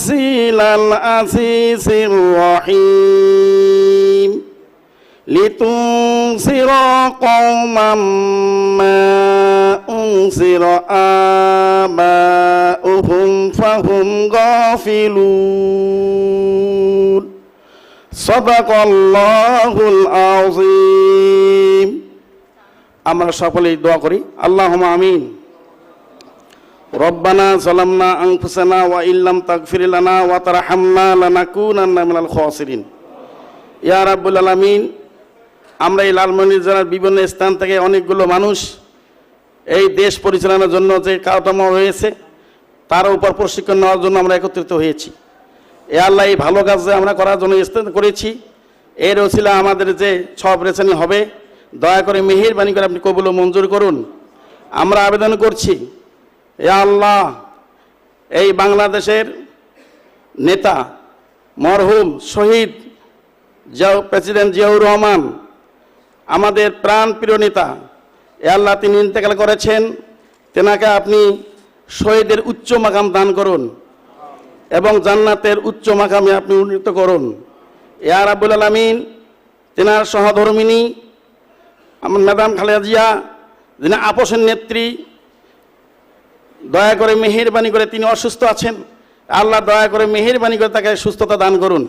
تنزيل العزيز الرحيم لتنذر قوما ما أنذر آباؤهم فهم غافلون صدق الله العظيم আমরা সকলেই দোয়া করি। আল্লাহ আমিন। রব্বানা জালামনা আনফুসানা ওয়া ইল্লাম তাগফির লানা ওয়া তারহামনা লানাকুনান্না মিনাল খাসিরিন। ইয়া রাব্বুল আলামিন, আমরা এই লালমনির জেলার বিভিন্ন স্থান থেকে অনেকগুলো মানুষ এই দেশ পরিচালনার জন্য যে কার্যক্রম হয়েছে, তার উপর প্রশিক্ষণ নেওয়ার জন্য আমরা একত্রিত হয়েছি। এ আল্লাহ এই ভালো কাজ আমরা করার জন্য স্থান করেছি, এর ওসিলা আমাদের যে সব রেচানি হবে দয়া করে মেহেরবানি করে আপনি কবুল মঞ্জুর করুন। আমরা আবেদন করছি এ আল্লাহ, এই বাংলাদেশের নেতা, মরহুম, শহীদ জিয়াউ প্রেসিডেন্ট জিয়াউর রহমান, আমাদের প্রাণ প্রিয় নেতা এ আল্লাহ, তিনি ইন্তেকাল করেছেন, তেনাকে আপনি শহীদের উচ্চ মাকাম দান করুন এবং জান্নাতের উচ্চ মাকামে আপনি উন্নীত করুন। ইয়া রাব্বুল আলামিন, তেনার সহধর্মিনী আমার ম্যাডাম খালেদা জিয়া, যিনি আপোষের নেত্রী, দয়া করে মেহেরবানি করে তিনি অসুস্থ আছেন। আল্লাহ দয়া করে মেহেরবানি করে তাকে সুস্থতা দান করুন।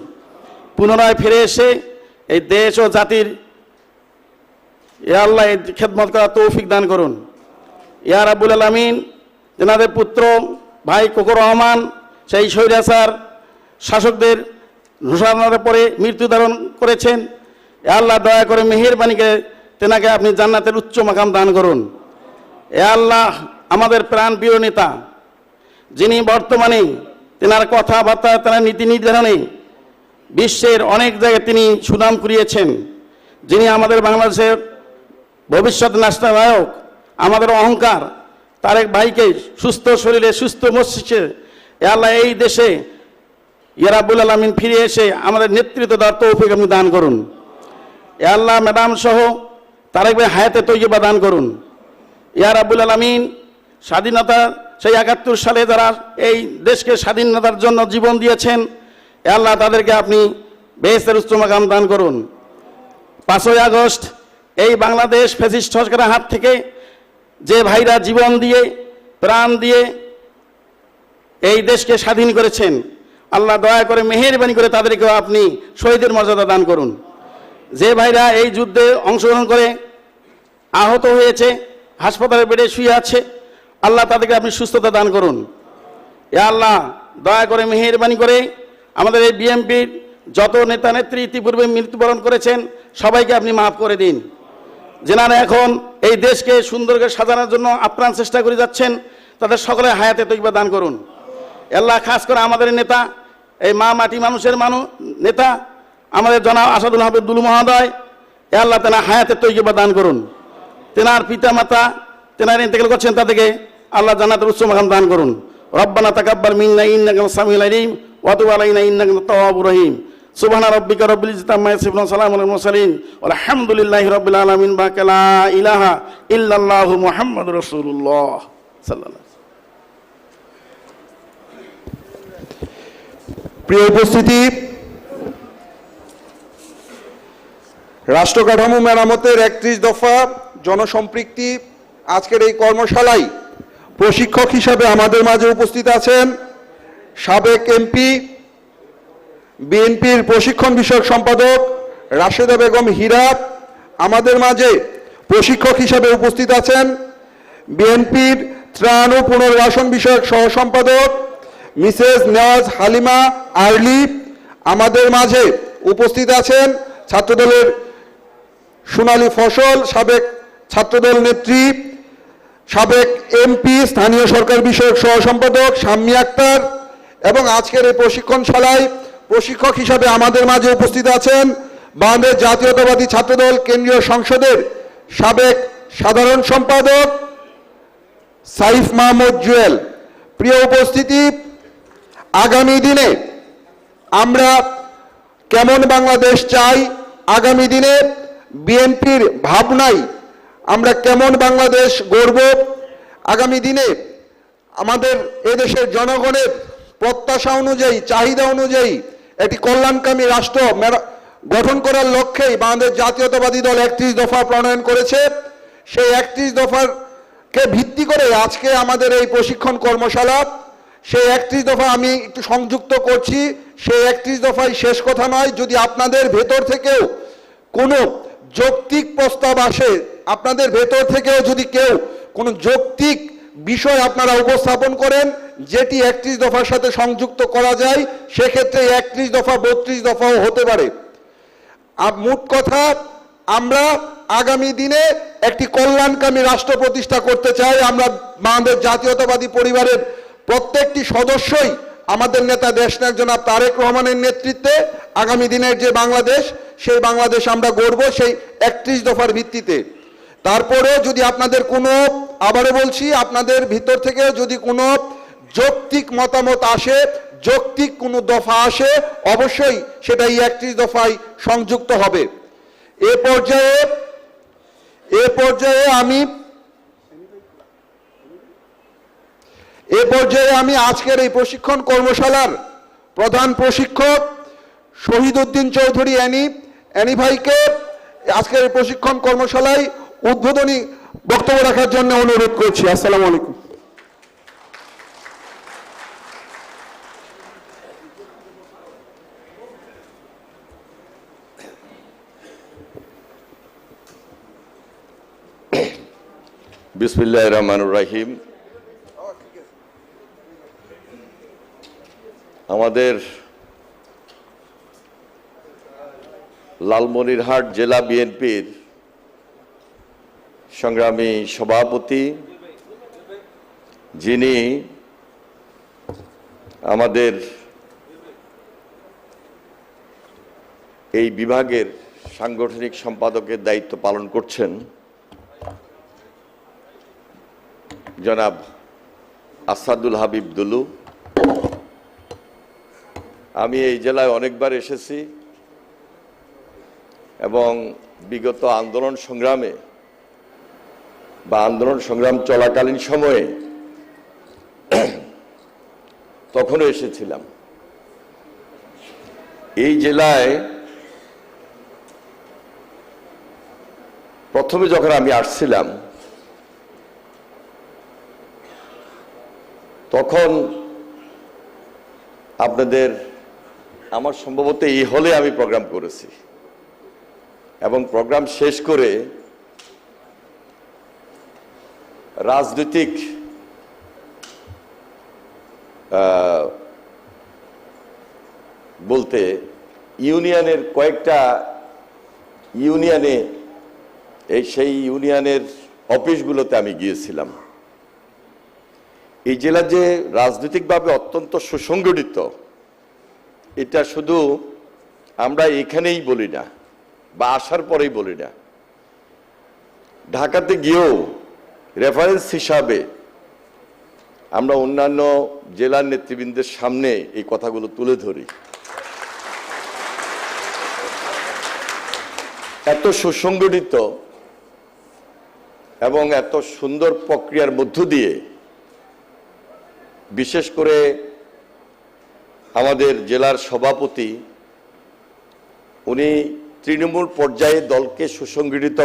পুনরায় ফিরে এসে এই দেশ ও জাতির এ আল্লাহ এই খেদমত করা তৌফিক দান করুন। ইয়া রাব্বুল আলমিন তেনাদের পুত্র, ভাই কোকর রহমান, সেই স্বৈরাচার শাসকদের ঘোষণার পরে মৃত্যুধারণ করেছেন। এ আল্লাহ দয়া করে মেহেরবানিকে তেনাকে আপনি জান্নাতের উচ্চ মাকাম দান করুন। এ আল্লাহ আমাদের প্রাণ প্রিয় নেতা, যিনি বর্তমানে তেনার কথাবার্তা, তেনার নীতি নির্ধারণে বিশ্বের অনেক জায়গায় তিনি সুনাম কুড়িয়েছেন। যিনি আমাদের বাংলাদেশের ভবিষ্যৎ নায়ক আমাদের অহংকার, তারেক ভাইকে সুস্থ শরীরে, সুস্থ মস্তিষ্কে আল্লাহ এই দেশে ইয়ারাবুল আলমিন ফিরে এসে আমাদের নেতৃত্ব দেওয়ার তৌফিক আপনি দান করুন। এ আল্লাহ ম্যাডাম সহ তারেক ভাই হায়াতে তৈবা দান করুন। ইয়ার আব্বুল আলমিন, স্বাধীনতা সেই একাত্তর সালে যারা এই দেশকে স্বাধীনতার জন্য জীবন দিয়েছেন আল্লাহ তাদেরকে আপনি বেহেস্তের উচ্চমাকাম দান করুন। পাঁচই আগস্ট, এই বাংলাদেশ ফ্যাসিস্ট সরকারের হাত থেকে যে ভাইরা জীবন দিয়ে, প্রাণ দিয়ে এই দেশকে স্বাধীন করেছেন, আল্লাহ দয়া করে মেহেরবানি করে তাদেরকেও আপনি শহীদের মর্যাদা দান করুন। যে ভাইরা এই যুদ্ধে অংশগ্রহণ করে আহত হয়েছে, হাসপাতালে বেডে শুয়ে আছে। আল্লাহ তাদেরকে আপনি সুস্থতা দান করুন। এ আল্লাহ, দয়া করে মেহেরবানি করে আমাদের এই বিএমপির যত নেতা নেত্রী ইতিপূর্বে মৃত্যুবরণ করেছেন, সবাইকে আপনি মাফ করে দিন। যেনারা এখন এই দেশকে সুন্দরকে সাজানোর জন্য আপ্রাণ চেষ্টা করে যাচ্ছেন, তাদের সকলে হায়াতে তৈবা দান করুন। আল্লাহ, খাস করে আমাদের নেতা, এই মা মাটি মানুষের মানুষ নেতা, আমাদের জনাব আসাদুল হাবিব দুলু মহোদয়, এ আল্লাহ তেনা হায়াতে তৈবা দান করুন। তেনার পিতা মাতা তেনার ইন্তেকাল করছেন তাদেরকে আল্লাহ জান্নাতের উচ্চ মাকাম দান করুন। রব্বানা তাকাব্বাল মিন্না ইন্নাকা সামিউল আলিম ওয়া তুব আলাইনা ইন্নাকা তাওয়াবুর রহিম। সুবহানা রাব্বিকা রাব্বিল ইজ্জাতি আম্মা ইয়াসিফুন ওয়া সালামুন আলাল মুরসালিন। আলহামদুলিল্লাহি রাব্বিল আলামিন। বাকা লা ইলাহা ইল্লাল্লাহু মুহাম্মাদুর রাসূলুল্লাহ। সাল্লাল্লাহু প্রিয় উপস্থিতি রাষ্ট্র কাঠামো মেরামতের একত্রিশ দফা জনসম্পৃক্তি আজকের এই কর্মশালায় প্রশিক্ষক হিসাবে আমাদের মাঝে উপস্থিত আছেন সাবেক এমপি, বিএনপির প্রশিক্ষণ বিষয়ক সম্পাদক রাশেদা বেগম হীরাত, আমাদের মাঝে প্রশিক্ষক হিসাবে উপস্থিত আছেন বিএনপির ত্রাণ ও পুনর্বাসন বিষয়ক সহ সম্পাদক মিসেস নেওয়াজ হালিমা আর্লি, আমাদের মাঝে উপস্থিত আছেন ছাত্রদলের সোনালী ফসল সাবেক ছাত্রদল নেত্রী, সাবেক এমপি, স্থানীয় সরকার বিষয়ক সহ সম্পাদক শাম্মী আক্তার এবং আজকের এই প্রশিক্ষণশালায় প্রশিক্ষক হিসাবে আমাদের মাঝে উপস্থিত আছেন বাংলাদেশ জাতীয়তাবাদী ছাত্রদল কেন্দ্রীয় সংসদের সাবেক সাধারণ সম্পাদক সাইফ মাহমুদ জুয়েল। প্রিয় উপস্থিতি, আগামী দিনে আমরা কেমন বাংলাদেশ চাই? আগামী দিনে বিএনপির ভাবনাই আমরা কেমন বাংলাদেশ গড়ব? আগামী দিনে আমাদের এদেশের জনগণের প্রত্যাশা অনুযায়ী, চাহিদা অনুযায়ী একটি কল্যাণকামী রাষ্ট্র গঠন করার লক্ষ্যেই বাংলাদেশ জাতীয়তাবাদী দল একত্রিশ দফা প্রণয়ন করেছে। সেই একত্রিশ দফার কে ভিত্তি করে আজকে আমাদের এই প্রশিক্ষণ কর্মশালা। সেই একত্রিশ দফা আমি একটু সংযুক্ত করছি। সেই একত্রিশ দফায় শেষ কথা নয়। যদি আপনাদের ভেতর থেকেও কোনো যৌক্তিক প্রস্তাব আসে আপনাদের ভেতর থেকেও যদি কেউ কোনো যৌক্তিক বিষয় আপনারা উপস্থাপন করেন, যেটি একত্রিশ দফার সাথে সংযুক্ত করা যায়, সেক্ষেত্রে একত্রিশ দফা, বত্রিশ দফাও হতে পারে। আর মোট কথা, আমরা আগামী দিনে একটি কল্যাণকামী রাষ্ট্র প্রতিষ্ঠা করতে চাই। আমরা বাংলাদেশ জাতীয়তাবাদী পরিবারের প্রত্যেকটি সদস্যই আমাদের নেতা দেশনায়ক জনাব তারেক রহমানের নেতৃত্বে আগামী দিনের যে বাংলাদেশ, সেই বাংলাদেশ আমরা গড়ব সেই একত্রিশ দফার ভিত্তিতে। তারপরে যদি আপনাদের কোনো, আবারও বলছি, আপনাদের ভিতর থেকে যদি কোনো যৌক্তিক মতামত আসে, যৌক্তিক কোনো দফা আসে, অবশ্যই সেটা এই একত্রিশ দফায় সংযুক্ত হবে। এ পর্যায়ে এ পর্যায়ে আমি, এ পর্যায়ে আমি আজকের এই প্রশিক্ষণ কর্মশালার প্রধান প্রশিক্ষক শহীদ উদ্দিন চৌধুরী অ্যানি অ্যানি ভাইকে আজকের এই প্রশিক্ষণ কর্মশালায় উদ্বোধনী বক্তব্য রাখার জন্য অনুরোধ করছি। আসসালামু আলাইকুম। বিসমিল্লাহ রহমানুর রাহিম। আমাদের লালমনিরহাট জেলা বিএনপির সংগ্রামী সভাপতি, যিনি আমাদের এই বিভাগের সাংগঠনিক সম্পাদকের দায়িত্ব পালন করছেন, জনাব আসাদুল হাবিব দুলু। আমি এই জেলায় অনেকবার এসেছি এবং বিগত আন্দোলন সংগ্রামে বা আন্দোলন সংগ্রাম চলাকালীন সময়ে তখনও এসেছিলাম। এই জেলায় প্রথমে যখন আমি আসছিলাম, তখন আপনাদের আমার সম্ভবত এই হলে আমি প্রোগ্রাম করেছি। এবং প্রোগ্রাম শেষ করে রাজনৈতিক বলতে ইউনিয়নের কয়েকটা ইউনিয়নে, এই সেই ইউনিয়নের অফিসগুলোতে আমি গিয়েছিলাম। এই জেলা যে রাজনৈতিকভাবে অত্যন্ত সুসংগঠিত, এটা শুধু আমরা এখানেই বলি না, বা আসার পরেই বলি না। ঢাকাতে গিয়েও রেফারেন্স হিসাবে আমরা অন্যান্য জেলার নেতৃবৃন্দের সামনে এই কথাগুলো তুলে ধরি। এত সুসংগঠিত এবং এত সুন্দর প্রক্রিয়ার মধ্য দিয়ে বিশেষ করে আমাদের জেলার সভাপতি, উনি তৃণমূল পর্যায়ে দলকে সুসংগঠিত